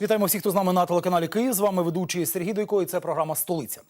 Вітаємо всіх, хто з нами на телеканалі Київ. З вами ведучий Сергій Дойко, і це програма Столиця.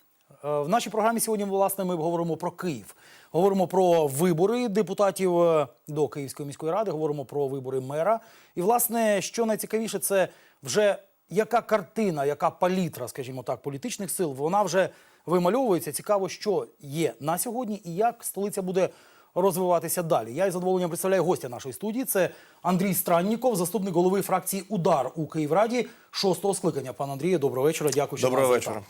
Е, В нашій програмі сьогодні, власне, ми говоримо про Київ. Говоримо про вибори депутатів е, до Київської міської ради, говоримо про вибори мера. І, власне, що найцікавіше, це вже яка картина, яка палітра, скажімо так, політичних сил, вона вже вимальовується. Цікаво, що є на сьогодні і як столиця буде розвиватися далі. Я із задоволенням представляю гостя нашої студії. Це Андрій Странніков, заступник голови фракції Удар у Київраді шостого скликання. Пан Андрію, доброго вечора. Дякую, що Доброго вечора.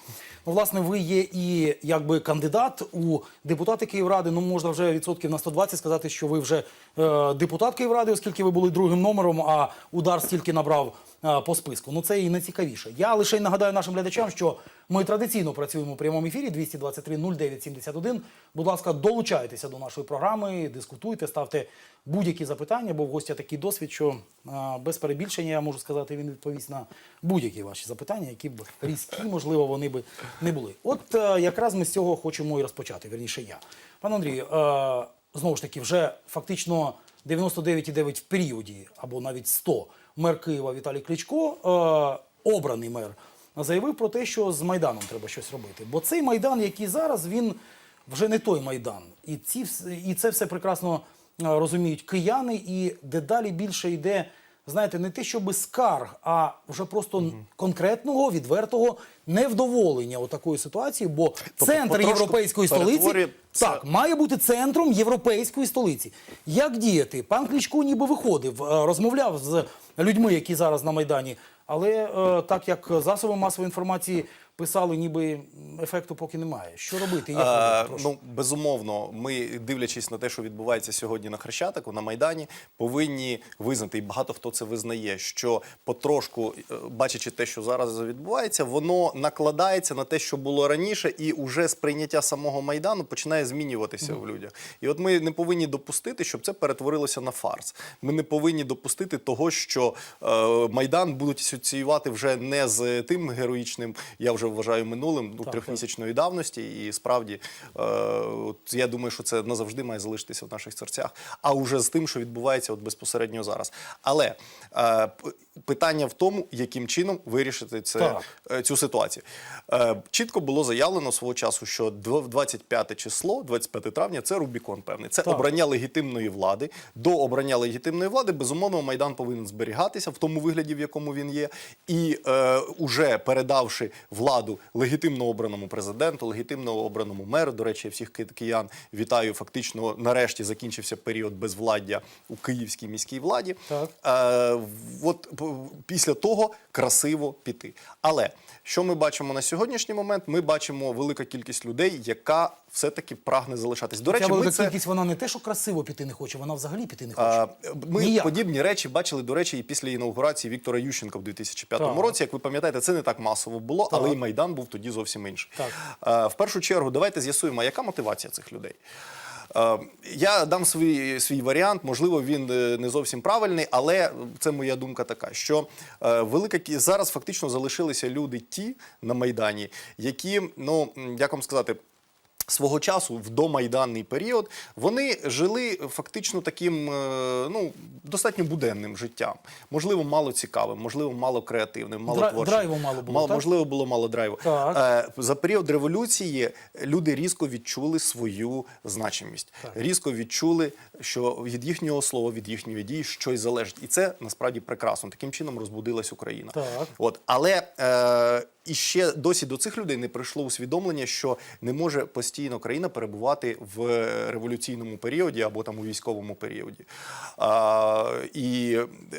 Ну, власне, ви є і якби кандидат у депутати Київради. Ну можна вже відсотків на 120 сказати, що ви вже е, депутат Київради, оскільки ви були другим номером, а удар стільки набрав е, по списку. Ну це і найцікавіше. Я лише й нагадаю нашим глядачам, що ми традиційно працюємо у прямому ефірі 223 09 71. Будь ласка, долучайтеся до нашої програми, дискутуйте, ставте будь-які запитання, бо в гостя такий досвід, що е, без перебільшення я можу сказати, він відповість на будь-які ваші запитання, які б різкі, можливо, вони би не були. От е, якраз ми з цього хочемо і розпочати. Вірніше я. Пан Андрій, е, знову ж таки, вже фактично 99,9 в періоді, або навіть 100, мер Києва Віталій Кличко, е, обраний мер, заявив про те, що з Майданом треба щось робити. Бо цей Майдан, який зараз, він вже не той Майдан. І, ці, і це все прекрасно е, розуміють кияни, і дедалі більше йде, знаєте, не те, щоби скарг, а вже просто конкретного, відвертого невдоволення такої ситуації, бо центр європейської столиці перетворює це- так має бути центром європейської столиці. Як діяти? Пан Кличко ніби виходив, е, розмовляв з людьми, які зараз на майдані. Але е, так як засоби масової інформації писали, ніби ефекту поки немає. Що робити? Як Е, робити? Ну безумовно, ми дивлячись на те, що відбувається сьогодні на Хрещатику, на майдані, повинні визнати, і багато хто це визнає, що потрошку, е, бачачи те, що зараз відбувається, воно накладається на те, що було раніше, і уже сприйняття самого майдану починає змінюватися в людях. І от ми не повинні допустити, щоб це перетворилося на фарс. Ми не повинні допустити того, що е, майдан будуть асоціювати вже не з тим героїчним, я вже вважаю минулим, ну Так, трьохмісячної давності, і справді е, от я думаю, що це назавжди має залишитися в наших серцях, а уже з тим, що відбувається от безпосередньо зараз. Але е, питання в тому, яким чином вирішити це, е, цю ситуацію. Е, чітко було заявлено свого часу, що 25 число, 25 травня, це Рубікон певний. Це Так. обрання легітимної влади. До обрання легітимної влади, безумовно, Майдан повинен зберігатися в тому вигляді, в якому він є. І е, уже передавши владу легітимно обраному президенту, легітимно обраному меру, до речі, я всіх киян вітаю. Фактично, нарешті закінчився період безвладдя у київській міській владі. Так. Е, от після того красиво піти. Але що ми бачимо на сьогоднішній момент? Ми бачимо велика кількість людей, яка все-таки прагне залишатись. До Ця речі, ми це кількість вона не те, що красиво піти не хоче, вона взагалі піти не хоче. а, Ми Ніяк. подібні речі бачили, до речі, і після інаугурації Віктора Ющенка в 2005 Так. році. Як ви пам'ятаєте, це не так масово було, Так. але і Майдан був тоді зовсім інший. Так. А, В першу чергу, давайте з'ясуємо, яка мотивація цих людей. Я дам свій, свій варіант, можливо, він е, не зовсім правильний, але це моя думка така, що е, велика зараз фактично залишилися люди ті на Майдані, які, ну як вам сказати, свого часу в домайданний період вони жили фактично таким е, ну достатньо буденним життям. Можливо, мало цікавим, можливо, мало креативним, мало Дра- творчим. драйву мало було, Мало- так? можливо, було мало драйву. Так. Е, За період революції люди різко відчули свою значимість, різко відчули, що від їхнього слова, від їхньої дії щось залежить, і це насправді прекрасно. Таким чином розбудилась Україна. Так. От, але е, і ще досі до цих людей не прийшло усвідомлення, що не може постійно країна перебувати в революційному періоді або там у військовому періоді. А, і е,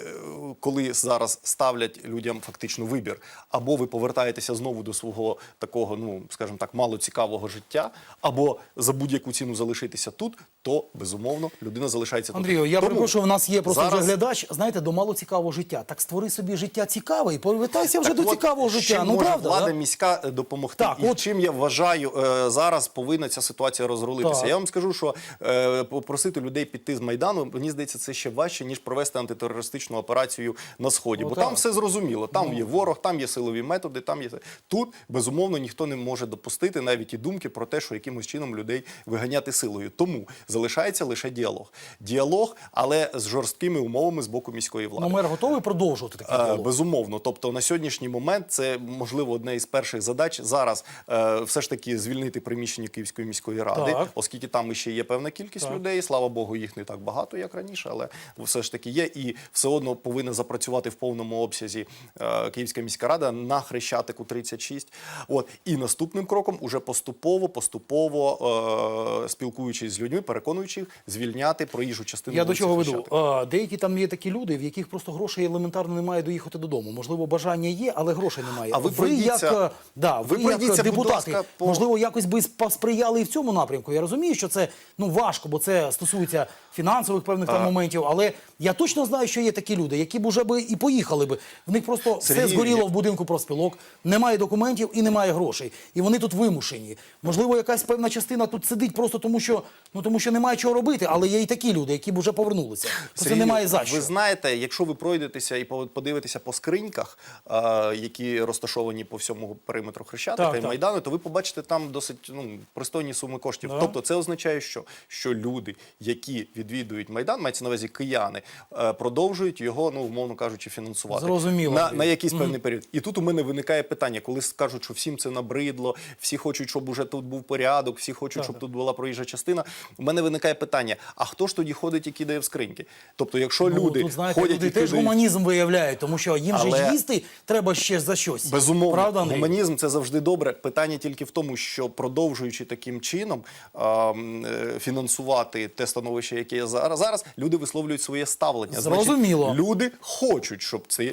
коли зараз ставлять людям фактично вибір, або ви повертаєтеся знову до свого такого, ну скажімо так, мало цікавого життя, або за будь-яку ціну залишитися тут, то безумовно людина залишається Андрію, тут. я Тому перепрошую, у нас є просто зараз- вже глядач, знаєте, до мало цікавого життя. Так створи собі життя цікаве і повертайся вже Так до от, цікавого життя. Ну правда правда, влада да? міська е, допомогти. Так, і от- чим я вважаю е, зараз повинна ця ситуація розрулитися. Так. Я вам скажу, що е, попросити людей піти з майдану, мені здається, це ще важче ніж провести антитерористичну операцію на сході. Ну, Бо так. там все зрозуміло. Там є ворог, там є силові методи. Там є тут безумовно ніхто не може допустити навіть і думки про те, що якимось чином людей виганяти силою. Тому залишається лише діалог. Діалог, але з жорсткими умовами з боку міської влади. Ну, мер готовий продовжувати такий діалог? Безумовно, тобто на сьогоднішній момент це можливо одне із перших задач зараз е, все ж таки звільнити приміщення Київської міської ради, Так. оскільки там ще є певна кількість Так. людей. Слава Богу, їх не так багато, як раніше, але все ж таки є. І все одно повинна запрацювати в повному обсязі е, Київська міська рада на Хрещатику 36. От і наступним кроком уже поступово, поступово е, спілкуючись з людьми, переконуючи їх звільняти проїжджу частину. Я до чого веду? Деякі там є такі люди, в яких просто грошей елементарно немає доїхати додому. Можливо, бажання є, але грошей немає. А ви як, пройдіться- е, да, ви ви як будь депутати, ласка, по- можливо, якось би посприяли і в цьому напрямку. Я розумію, що це ну важко, бо це стосується фінансових певних там моментів. Але я точно знаю, що є такі люди, які б уже би і поїхали би. В них просто все згоріло я- в будинку профспілок, немає документів і немає грошей. І вони тут вимушені. Можливо, якась певна частина тут сидить просто тому, що ну тому, що немає чого робити, але є і такі люди, які б вже повернулися. Це немає за що. Ви знаєте, якщо ви пройдетеся і подивитеся по скриньках, е, які розташовані по всьому периметру Хрещатика Так, і так. Майдану, то ви побачите там досить ну, пристойні суми коштів. Да. Тобто це означає, що, що люди, які відвідують Майдан, мається на увазі кияни, е, продовжують його, ну, умовно кажучи, фінансувати. Зрозуміло, На, на якийсь певний період. І тут у мене виникає питання, коли скажуть, що всім це набридло, всі хочуть, щоб уже тут був порядок, всі хочуть, Так, щоб так. тут була проїжджа частина. У мене виникає питання: а хто ж тоді ходить і кидає в скриньки? Тобто, якщо Ну, люди тут, знаєте, ходять люди і теж кидають... гуманізм виявляють, тому що їм же Але- ж їсти треба ще за щось. Безумовно, Правда, Андрій? гуманізм це завжди добре. Питання тільки в тому, що продовжуючи таким чином е, фінансувати те становище, яке є зараз, зараз люди висловлюють своє ставлення. Зрозуміло. Значить, люди хочуть, щоб це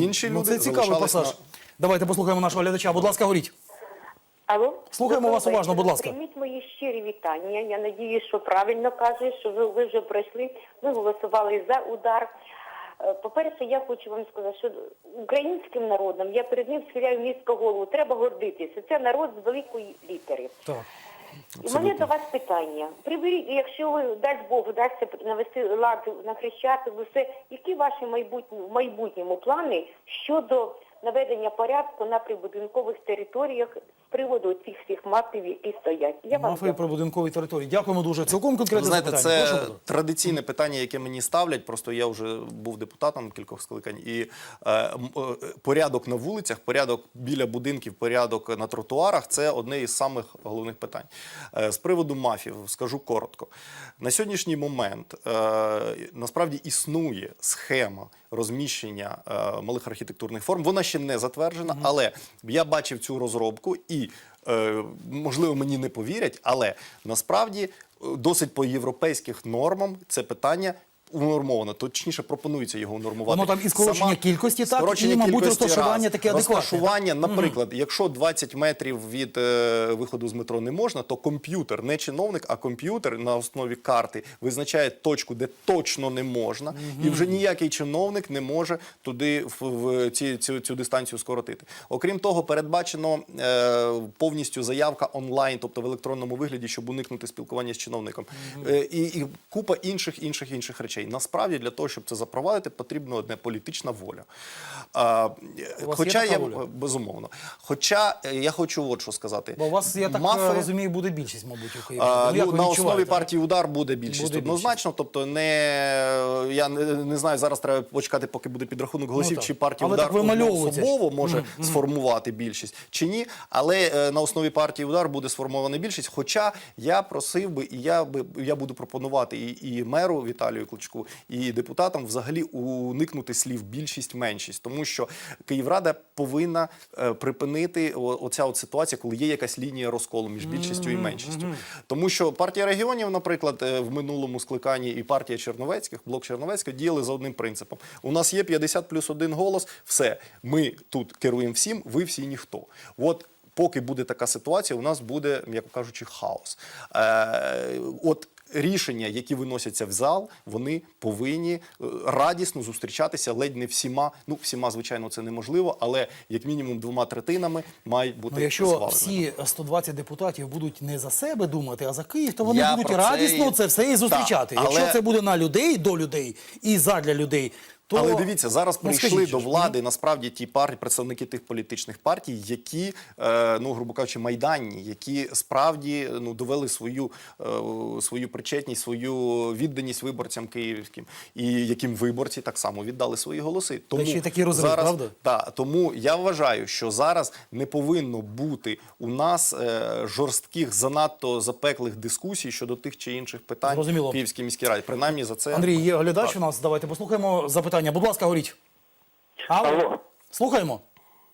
інші люди Ну, це цікавий залишались пасаж. на- Давайте послухаємо нашого глядача. Будь ласка, говоріть. Алло? Слухаємо Доброго вас уважно, вечора. будь ласка. Прийміть мої щирі вітання. Я надію, що правильно кажу, що ви, ви вже пройшли. Ми голосували за удар. Е, По-перше, я хочу вам сказати, що українським народом я перед ним схиляю міську голову. Треба гордитися. Це народ з великої літери. Так. І мене до вас питання. Приберіть, якщо ви, дасть Бог, вдасться навести лад на Хрещатику, все, які ваші майбутні, в майбутньому плани щодо наведення порядку на прибудинкових територіях з приводу цих всіх мафів, які стоять? Я вам Мафії дякую. про будинкові території. Дякуємо дуже. Цілком Ви конкретне знаєте, запитання. це Прошу, традиційне питання, яке мені ставлять. Просто я вже був депутатом кількох скликань, і е, е, порядок на вулицях, порядок біля будинків, порядок на тротуарах це одне із самих головних питань. Е, з приводу мафів скажу коротко. На сьогоднішній момент е, насправді існує схема розміщення е, малих архітектурних форм. Вона ще не затверджена, але я бачив цю розробку і. е, Можливо, мені не повірять, але насправді е, досить по європейських нормам це питання унормовано. Точніше, пропонується його унормувати. Воно там і скорочення кількості, так, скорочення і, мабуть, кількості розташування раз. таке адекватне, Розташування, наприклад, якщо 20 метрів від е, виходу з метро не можна, то комп'ютер, не чиновник, а комп'ютер на основі карти визначає точку, де точно не можна, і вже ніякий чиновник не може туди в, в ці, цю, цю дистанцію скоротити. Окрім того, передбачено е, повністю заявка онлайн, тобто в електронному вигляді, щоб уникнути спілкування з чиновником. Е, і, і купа інших інших інших речей. Насправді для того, щоб це запровадити, потрібна одне політична воля. А, У вас хоча є така я воля? безумовно. Хоча е, я хочу от що сказати. Бо у вас, я так Мафи- е, розумію, буде більшість, мабуть, у Києві. а, Ну, як ну, ви на основі відчуваєте? партії удар буде більшість Буде однозначно. Тобто, не я не, не знаю. Зараз треба почекати, поки буде підрахунок голосів, так. чи партія Але удар так вимальовується. особово може сформувати більшість чи ні. Але е, на основі партії удар буде сформована більшість. Хоча я просив би, і я би я буду пропонувати і, і меру Віталію Кличку, і депутатам взагалі уникнути слів більшість, меншість, тому що Київрада повинна е, припинити оця от ситуація, коли є якась лінія розколу між більшістю і меншістю. Тому що партія регіонів, наприклад, е, в минулому скликанні і партія Черновецьких, блок Черновецьких діяли за одним принципом: у нас є 50 плюс один голос, все, ми тут керуємо всім, ви всі ніхто. От. Поки буде така ситуація, у нас буде, м'яко кажучи, хаос. Е, от рішення, які виносяться в зал, вони повинні е, радісно зустрічатися ледь не всіма. Ну, всіма, звичайно, це неможливо, але як мінімум двома третинами мають бути Ну, якщо схвалені. всі 120 депутатів будуть не за себе думати, а за Київ, то вони Я будуть це радісно і- це все і зустрічати. Якщо але- це буде на людей, до людей і задля людей, то Але дивіться, зараз Ну, прийшли скажіть до влади насправді ті партії, представники тих політичних партій, які, е, ну грубо кажучи, майданні, які справді ну довели свою, е, свою причетність, свою відданість виборцям київським, і яким виборці так само віддали свої голоси. Тому ще й такий розрив, зараз, правда? та, тому я вважаю, що зараз не повинно бути у нас е, жорстких, занадто запеклих дискусій щодо тих чи інших питань Зрозуміло. в Київській міській раді. Принаймні за це Андрій, є глядач у нас. Давайте послухаємо запитання. Будь ласка, говоріть. Алло. Алло. Слухаємо.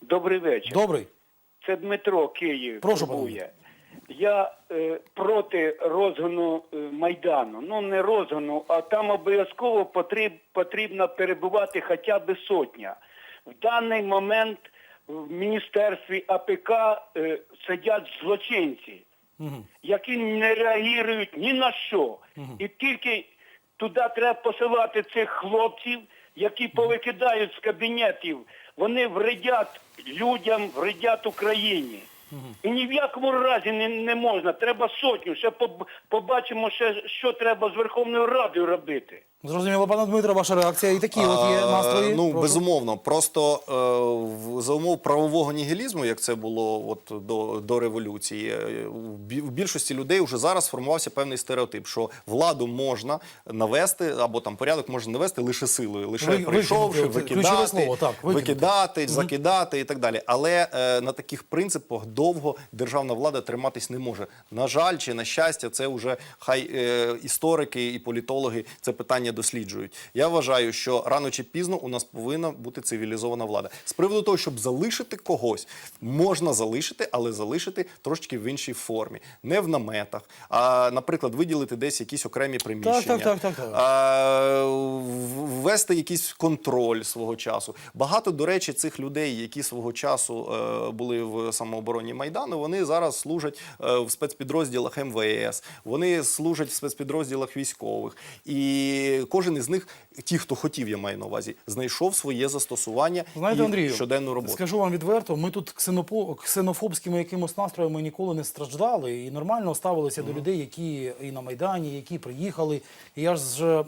Добрий вечір. Добрий. Це Дмитро Київ. Прошу, турбує. Я е, проти розгону е, Майдану. Ну не розгону, а там обов'язково потріб, потрібно перебувати хоча б сотня. В даний момент в міністерстві АПК е, сидять злочинці, які не реагують ні на що. І тільки туди треба посилати цих хлопців, які повикидають з кабінетів. Вони вредять людям, вредять Україні. І ні в якому разі не, не можна. Треба сотню. Ще побачимо, ще, що треба з Верховною Радою робити. Зрозуміло, пане Дмитро, ваша реакція. І такі от є настрої. Ну, Прошу. безумовно. Просто е, в- за умов правового нігілізму, як це було от до, до революції, е, у більшості людей вже зараз сформувався певний стереотип, що владу можна навести або там порядок можна навести лише силою, лише Ви- прийшовши, викидати, слово, так, викидати, закидати і так далі. Але е, на таких принципах довго державна влада триматись не може. На жаль, чи на щастя, це вже хай е, історики і політологи це питання досліджують. Я вважаю, що рано чи пізно у нас повинна бути цивілізована влада. З приводу того, щоб залишити когось, можна залишити, але залишити трошки в іншій формі, не в наметах, а, наприклад, виділити десь якісь окремі приміщення. так, так, так, так. А, ввести якийсь контроль свого часу. Багато, до речі, цих людей, які свого часу е, були в самообороні Майдану, вони зараз служать е, в спецпідрозділах МВС, вони служать в спецпідрозділах військових. І кожен із них, ті, хто хотів, я маю на увазі, знайшов своє застосування Знаєте, і Андрію, щоденну роботу. скажу вам відверто, ми тут ксенофобськими якимось настроями ніколи не страждали і нормально ставилися до людей, які і на Майдані, які приїхали. І я ж е,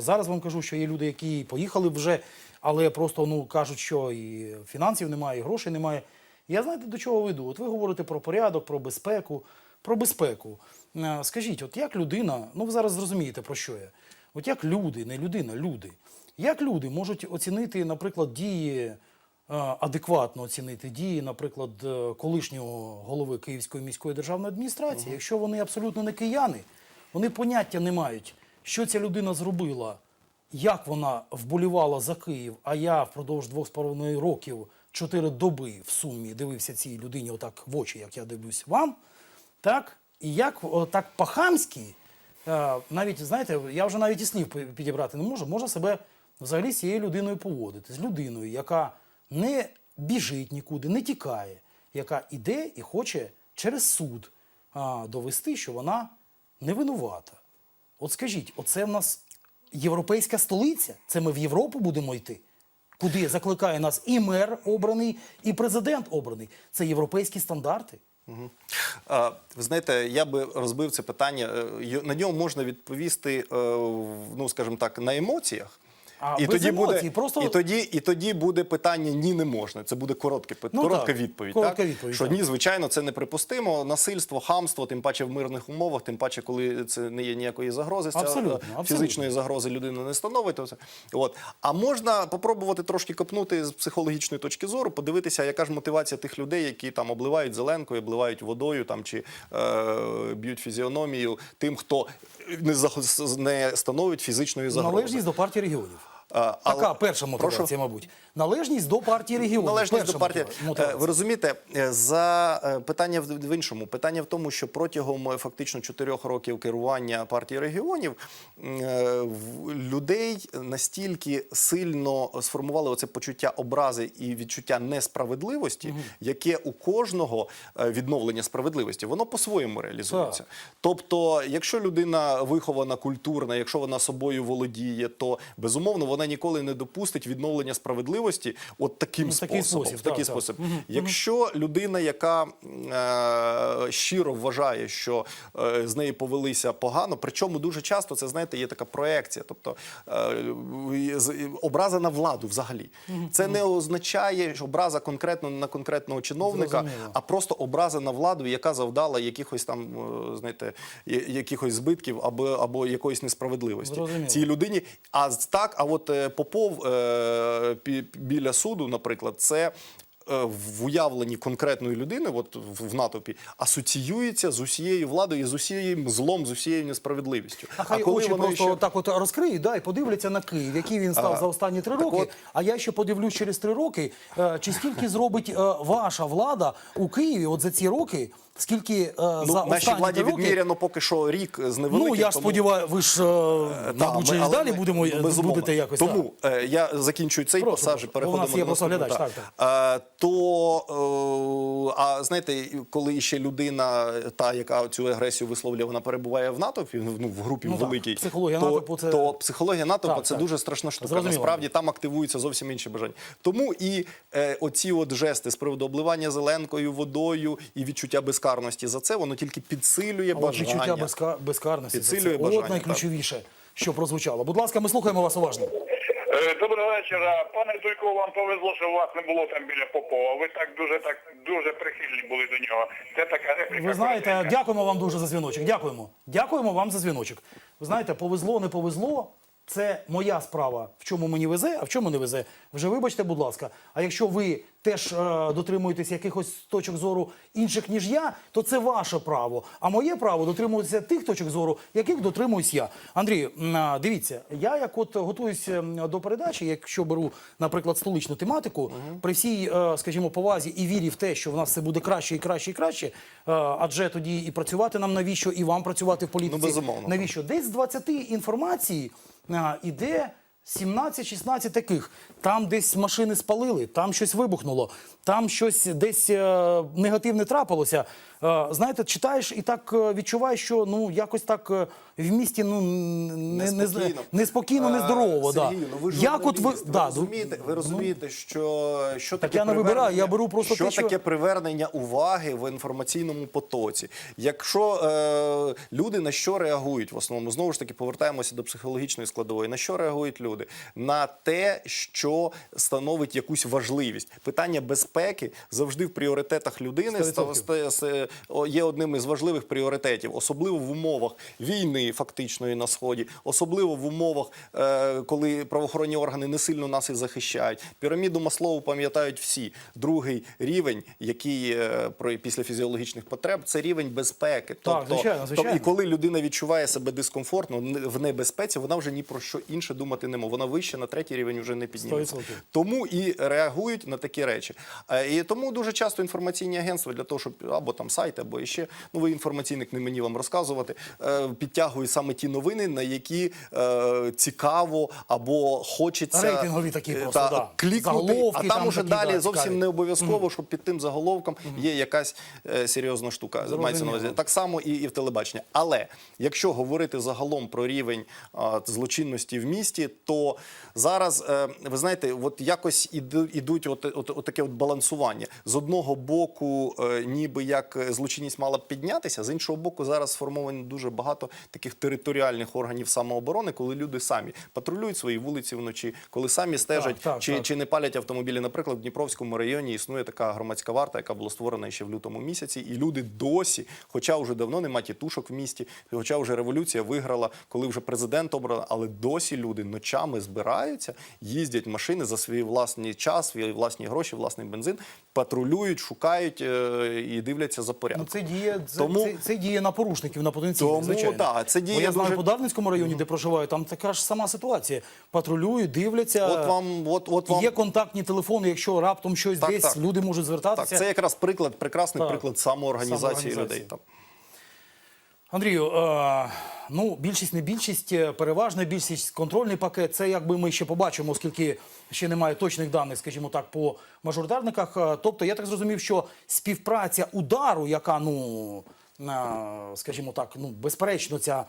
зараз вам кажу, що є люди, які поїхали вже, але просто ну кажуть, що і фінансів немає, і грошей немає. Я знаєте, до чого веду? От ви говорите про порядок, про безпеку. Про безпеку. Е, Скажіть, от як людина, ну ви зараз зрозумієте про що я. От як люди, не людина, люди. Як люди можуть оцінити, наприклад, дії, е, адекватно оцінити дії, наприклад, е, колишнього голови Київської міської державної адміністрації, якщо вони абсолютно не кияни, вони поняття не мають, що ця людина зробила, як вона вболівала за Київ, а я впродовж двох з половиною років, чотири доби в сумі дивився цій людині отак в очі, як я дивлюсь вам, так? І як так по-хамськи, навіть, знаєте, я вже навіть і слів підібрати не можу, можна себе взагалі з цією людиною поводити, з людиною, яка не біжить нікуди, не тікає, яка іде і хоче через суд довести, що вона не винувата. От скажіть, оце в нас європейська столиця? Це ми в Європу будемо йти? Куди закликає нас і мер обраний, і президент обраний. Це європейські стандарти. Ви знаєте, я би розбив це питання. е, На нього можна відповісти, е, ну скажімо так, на емоціях. А, і без тоді емоцій, буде просто- і тоді, і тоді буде питання ні, не можна. Це буде коротке Ну, коротка так, відповідь. коротка так? відповідь, що так. ні, звичайно, це неприпустимо. Насильство, хамство, тим паче в мирних умовах, тим паче, коли це не є ніякої загрози, ця, Абсолютно, е, абсолютно. фізичної загрози людина не становить. От. А можна попробувати трошки копнути з психологічної точки зору, подивитися, яка ж мотивація тих людей, які там обливають зеленкою, обливають водою там, чи е, б'ють фізіономію тим, хто не, не становить фізичної загрози. Належність до партії регіонів. А, але- Така перша мотивація, Прошу? мабуть. Належність до партії регіонів. Належність Перша до партії. Е, мотивація. Ви розумієте, е, за е, питання в іншому. Питання в тому, що протягом е, фактично чотирьох років керування партії регіонів е, людей настільки сильно сформували оце почуття образи і відчуття несправедливості, яке у кожного е, відновлення справедливості, воно по-своєму реалізується. Так. Тобто, якщо людина вихована, культурна, якщо вона собою володіє, то безумовно вона ніколи не допустить відновлення справедливості от таким Ну, такий способом. спосіб, в такий так, так. Якщо людина, яка е, щиро вважає, що е, з неї повелися погано, причому дуже часто це знаєте, є така проекція, тобто е, образа на владу взагалі. Це не означає що образа конкретно на конкретного чиновника, Зрозуміло. а просто образа на владу, яка завдала якихось там, е, знаєте, якихось збитків або, або якоїсь несправедливості Зрозуміло. цій людині. А так, а от е, Попов е, біля суду, наприклад, це. е, В уявленні конкретної людини, от в натовпі, асоціюється з усією владою, і з усією злом, з усією несправедливістю. А хай очі воно просто ще- так от розкриють, да, і подивляться на Київ, який він став А, за останні три роки. от- А я ще подивлюсь через три роки, чи скільки зробить ваша влада у Києві от за ці роки, скільки е, ну, за нашій владі роки. відміряно поки що рік з невеликим. Ну я тому- сподіваюся, ви ж е, Та, мабуть, ми- але далі ми- будемо е, безумовно. будете якось. Тому е, я закінчую цей Прошу, пасаж і прошу. переходимо У нас є просто глядач, Так. так, Е, то, е, а знаєте, коли ще людина, та, яка цю агресію висловлює, вона перебуває в натовпі, ну, в групі Ну, великій, психологія то, натовпу це- то психологія Так, це так. дуже страшна штука. Зрозуміло. Насправді там активуються зовсім інші бажання. Тому і е, оці от жести з приводу обливання зеленкою, водою і відчуття безкарності за це, воно тільки підсилює бажання. відчуття безка- безкарності. це- Підсилює це бажання, От найключовіше, що прозвучало. Будь ласка, ми слухаємо вас уважно. Е, Доброго вечора. Пане Зуйко, вам повезло, що вас не було там біля Попова. Ви так дуже так дуже прихильні були до нього. Це така репліка. Ви знаєте, коротенька. дякуємо вам дуже за дзвіночок. Дякуємо. Дякуємо вам за дзвіночок. Ви знаєте, повезло, не повезло. Це моя справа, в чому мені везе, а в чому не везе. Вже вибачте, будь ласка. А якщо ви теж е, дотримуєтесь якихось точок зору інших, ніж я, то це ваше право. А моє право дотримуватися тих точок зору, яких дотримуюсь я. Андрію, дивіться, я як от готуюсь ем, до передачі, якщо беру, наприклад, столичну тематику, при всій, е, скажімо, повазі і вірі в те, що в нас все буде краще і краще і краще, е, адже тоді і працювати нам навіщо, і вам працювати в політиці. Ну, безумовно. Навіщо? Десь з 20 інформації іде 17-16 таких. Там десь машини спалили, там щось вибухнуло, там щось десь е, негативне трапилося. Е, знаєте, читаєш і так е, відчуваєш, що ну якось так е, в місті ну не, не, Неспокійно. неспокійно, нездорово. Да. Сергію, ну ви Як от ви, ви да, розумієте, ви розумієте, що, що Так таке я не вибираю, я беру просто що те, що- таке привернення уваги в інформаційному потоці. Якщо е, люди на що реагують в основному, знову ж таки повертаємося до психологічної складової. На що реагують люди? На те, що становить якусь важливість. Питання безпеки завжди в пріоритетах людини 100%. Є одним із важливих пріоритетів, особливо в умовах війни фактичної на сході, особливо в умовах, е, коли правоохоронні органи не сильно нас і захищають. Піраміду Маслову пам'ятають всі. Другий рівень, який е, про після фізіологічних потреб, це рівень безпеки. Так, звичайно, звичайно. і коли людина відчуває себе дискомфортно в небезпеці, вона вже ні про що інше думати не може. Вона вище на третій рівень вже не підніметься. Тому і реагують на такі речі. Е, І тому дуже часто інформаційні агентства для того, щоб або там сайт, або іще, ну ви інформаційник, не мені вам розказувати, е, підтягують саме ті новини, на які е, цікаво або хочеться Рейтингові такі е, просто, та, да. клікнути, Заголовки а там, там уже далі да, зовсім не обов'язково, що під тим заголовком є якась серйозна штука. Мається на увазі. Так само і, і в телебаченні. Але якщо говорити загалом про рівень а, злочинності в місті, то зараз е, ви знаєте, от якось іду- ідуть от, от, от таке от балансування. З одного боку, е, ніби як злочинність мала б піднятися, з іншого боку, зараз сформовано дуже багато таких територіальних органів самооборони, коли люди самі патрулюють свої вулиці вночі, коли самі стежать, Так, так, чи, так. чи не палять автомобілі. Наприклад, в Дніпровському районі існує така громадська варта, яка була створена ще в лютому місяці, і люди досі, хоча вже давно нема тітушок в місті, хоча вже революція виграла, коли вже президент обрали, але досі люди ночами збираються, їздять машини за свій власний час, свої власні гроші, власний бензин, патрулюють, шукають е, і дивляться за Ну, це діє, Тому- це, це діє на порушників, на потенційних, Тому, звичайно. да, це діє Бо я знаю дуже- по Давницькому районі, де проживаю, там така ж сама ситуація. Патрулюють, дивляться. От вам, от, от вам Є контактні телефони, якщо раптом щось Так, десь, так. люди можуть так, звертатися. це якраз приклад, прекрасний Так. приклад самоорганізації Самоорганізації. людей. Там. Андрію, е, Ну, більшість не більшість, е, переважна більшість, контрольний пакет. Це якби ми ще побачимо, оскільки ще немає точних даних, скажімо так, по мажоритарниках. Е, Тобто, я так зрозумів, що співпраця удару, яка ну. е, Скажімо так, ну безперечно, ця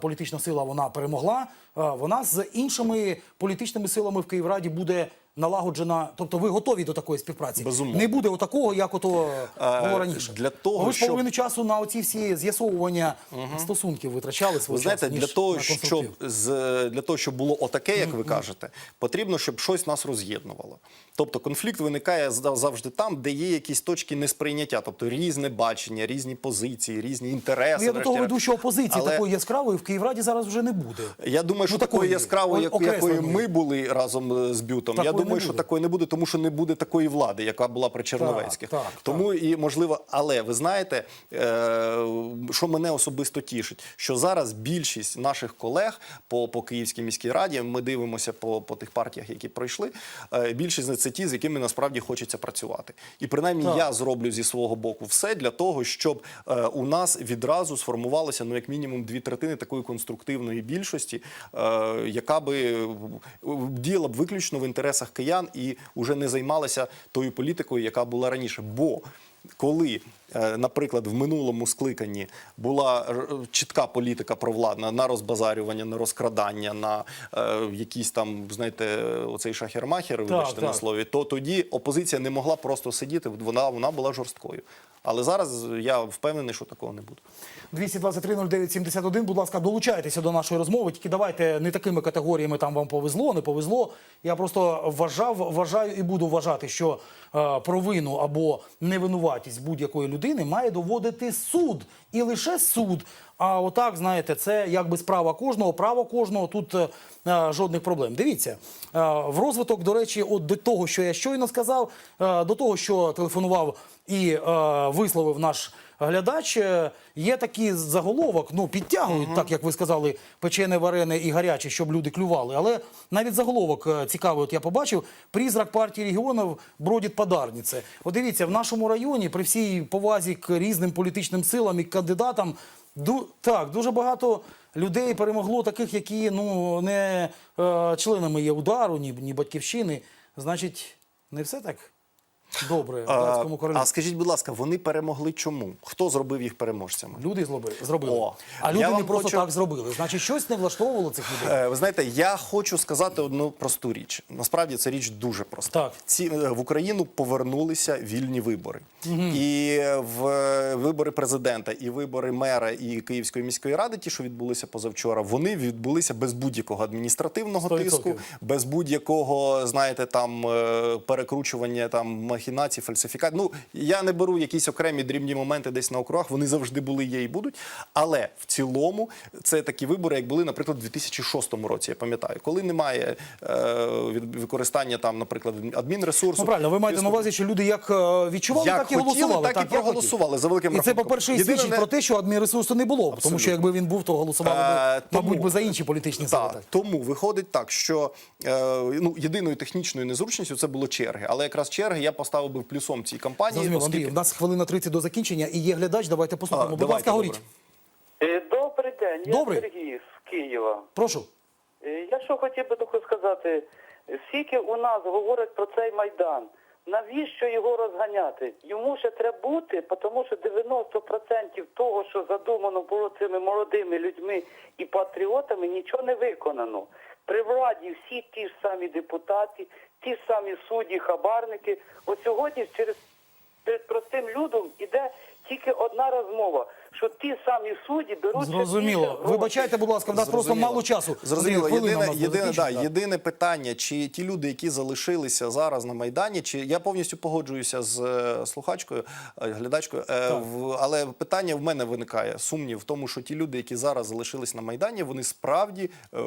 політична сила вона перемогла. Вона з іншими політичними силами в Київраді буде налагоджена. Тобто, ви готові до такої співпраці? Безумовно. Не буде отакого, як ото Е, було раніше. для того, ви щоб- половину часу на оці всі з'ясовування стосунків витрачали свого знаєте, часу, для того, щоб з для того, щоб було отаке, як ви кажете, потрібно, щоб щось нас роз'єднувало. Тобто конфлікт виникає завжди там, де є якісь точки несприйняття, тобто різне бачення, різні позиції, різні інтереси. Ну, я до того веду, що опозиції Але такої яскравої в Київраді зараз вже не буде. Я думаю, що Ну, такої яскравої, як, якою ми були разом е, з Бютом. Я не думаю, що такої не буде, тому що не буде такої влади, яка була при Черновецьких. Так, так, тому і можливо, але ви знаєте, е, що мене особисто тішить, що зараз більшість наших колег по, по Київській міській раді, ми дивимося по, по тих партіях, які пройшли. е, Більшість це ті, з якими насправді хочеться працювати. І принаймні Так. я зроблю зі свого боку все для того, щоб е, у нас відразу сформувалося ну як мінімум дві третини такої конструктивної більшості, яка би діяла б виключно в інтересах киян і вже не займалася тою політикою, яка була раніше. Бо коли, наприклад, в минулому скликанні була чітка політика провладна на розбазарювання, на розкрадання, на е, якісь там, знаєте, оцей шахер-махер, вибачте на так. слові, то тоді опозиція не могла просто сидіти, вона, вона була жорсткою. Але зараз я впевнений, що такого не буде. 223 09 71, будь ласка, долучайтеся до нашої розмови. Тільки давайте не такими категоріями там вам повезло, не повезло. Я просто вважав, вважаю і буду вважати, що е, провину або невинуватість будь-якої людини має доводити суд і лише суд. А отак, знаєте, це якби справа кожного, право кожного. Тут е, е, жодних проблем. Дивіться, е, в розвиток, до речі, от до того, що я щойно сказав, е, до того, що телефонував і е, висловив наш глядач, е, є такий заголовок, ну підтягують, так як ви сказали, печене, варене і гаряче, щоб люди клювали. Але навіть заголовок е, цікавий, от я побачив, призрак партії регіонів бродить подарнице. От дивіться, в нашому районі, при всій повазі к різним політичним силам і кандидатам, ду, так, дуже багато людей перемогло таких, які ну, не е, членами є удару, ні, ні батьківщини. Значить, не все так добре в датському А, а скажіть, будь ласка, вони перемогли чому? Хто зробив їх переможцями? Люди злоби- зробили. О, а люди не просто хочу- так зробили. Значить, щось не влаштовувало цих людей. Е, Ви знаєте, я хочу сказати одну просту річ. Насправді це річ дуже проста. Так. Ці е, в Україну повернулися вільні вибори, і е, в е, вибори президента, і вибори мера і Київської міської ради, ті, що відбулися позавчора, вони відбулися без будь-якого адміністративного 100%. тиску, без будь-якого, знаєте, там перекручування там махінацій, фальсифікацій. Ну я не беру якісь окремі дрібні моменти десь на округах. Вони завжди були, є і будуть. Але в цілому це такі вибори, як були, наприклад, у 2006 році. Я пам'ятаю, коли немає е, використання там, наприклад, адмінресурсу. Ну правильно, ви маєте на увазі, що люди як е, відчували, Як так і хотіли, голосували. так і проголосували, за великим І це, по-перше, і свідчить не- про те, що адмінресурсу не було. Тому що якби він був, то голосували Е, б, тому- мабуть, би за інші політичні сили. Так, тому виходить так, що е, ну, єдиною технічною незручністю це було черги. Але якраз черги я поставив би плюсом цій кампанії. Зрозуміло, Андрій, оскільки- у нас хвилина 30 до закінчення і є глядач. Давайте послухаємо. А, Будь давайте, ласка, говоріть. Е, Добрий день, я Добрий. Сергій з Києва. Прошу. Е, Я що хотів би таке сказати, скільки у нас говорять про цей майдан. Навіщо його розганяти? Йому ще треба бути, тому що 90% того, що задумано було цими молодими людьми і патріотами, нічого не виконано. При владі всі ті ж самі депутати, ті самі судді, хабарники. От сьогодні через перед простим людом іде тільки одна розмова, що ті самі судді беруть Зрозуміло. Вибачайте, будь ласка, в нас просто мало часу. Зрозуміло. Єдине, єдине, да, єдине питання, чи ті люди, які залишилися зараз на Майдані, чи я повністю погоджуюся з е, слухачкою, е, глядачкою, е, в, але питання в мене виникає сумнів в тому, що ті люди, які зараз залишились на Майдані, вони справді е,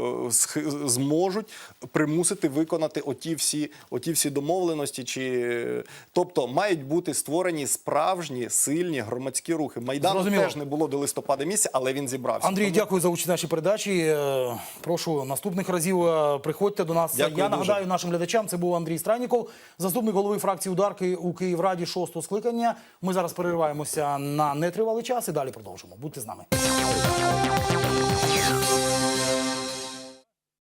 зможуть примусити виконати оті всі, оті всі домовленості, чи тобто мають бути створені справжні сильні громадські рухи. Майдан Зрозуміло. теж теж не було до листопада місяця, але він зібрався. Андрій, Тому- дякую за участь в нашій передачі. Е, Прошу наступних разів е, приходьте до нас. Дякую Я дуже. нагадаю нашим глядачам. Це був Андрій Странніков, заступник голови фракції ударки у Київраді шостого скликання. Ми зараз перериваємося на нетривалий час і далі продовжимо. Будьте з нами.